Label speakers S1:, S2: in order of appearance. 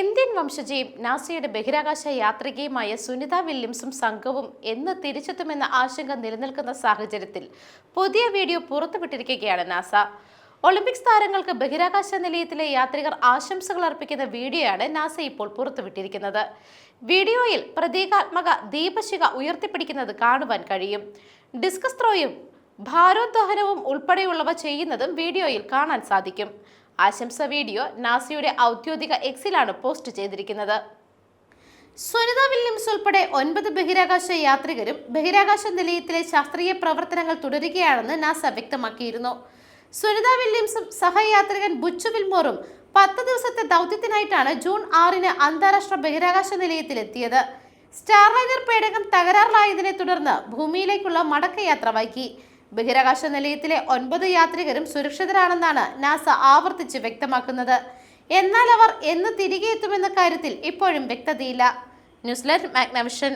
S1: Indian വംശജയും നാസയുടെ ബഹിരാകാശ യാത്രികയുമായ സുനിത വില്യംസും സംഘവും എന്ന് തിരിച്ചെത്തുമെന്ന ആശങ്ക നിലനിൽക്കുന്ന സാഹചര്യത്തിൽ പുതിയ വീഡിയോ പുറത്തുവിട്ടിരിക്കുകയാണ് നാസ. ഒളിമ്പിക്സ് താരങ്ങൾക്ക് ബഹിരാകാശ നിലയത്തിലെ യാത്രികർ ആശംസകൾ അർപ്പിക്കുന്ന വീഡിയോയാണ് നാസ ഇപ്പോൾ പുറത്തുവിട്ടിരിക്കുന്നത്. വീഡിയോയിൽ പ്രതീകാത്മക ദീപശിഖ ഉയർത്തിപ്പിടിക്കുന്നത് കാണുവാൻ കഴിയും. ഡിസ്കസ് ത്രോയും ഭാരോദ്വഹനവും ഉൾപ്പെടെയുള്ളവ ചെയ്യുന്നതും വീഡിയോയിൽ കാണാൻ സാധിക്കും. ആശംസ വീഡിയോ നാസയുടെ ഔദ്യോഗിക എക്സിലാണ് പോസ്റ്റ് ചെയ്തിരിക്കുന്നത്. സുനിത വില്യംസ് ഉൾപ്പെടെ ഒൻപത് ബഹിരാകാശ യാത്രികരും ബഹിരാകാശ നിലയത്തിലെ ശാസ്ത്രീയ പ്രവർത്തനങ്ങൾ തുടരുകയാണെന്ന് നാസ വ്യക്തമാക്കിയിരുന്നു. സുനിത വില്യംസും സഹയാത്രികൻ ബുച്ചു വിൽമോറും പത്ത് ദിവസത്തെ ദൗത്യത്തിനായിട്ടാണ് ജൂൺ ആറിന് അന്താരാഷ്ട്ര ബഹിരാകാശ നിലയത്തിലെത്തിയത്. സ്റ്റാർലൈനർ പേടകം തകരാറിലായതിനെ തുടർന്ന് ഭൂമിയിലേക്കുള്ള മടക്കയാത്ര വൈകി. ബഹിരാകാശ നിലയത്തിലെ ഒൻപത് യാത്രികരും സുരക്ഷിതരാണെന്നാണ് നാസ ആവർത്തിച്ച് വ്യക്തമാക്കുന്നത്. എന്നാൽ അവർ എന്ന് തിരികെ എത്തുമെന്ന കാര്യത്തിൽ ഇപ്പോഴും വ്യക്തതയില്ല. News desk Magnavision.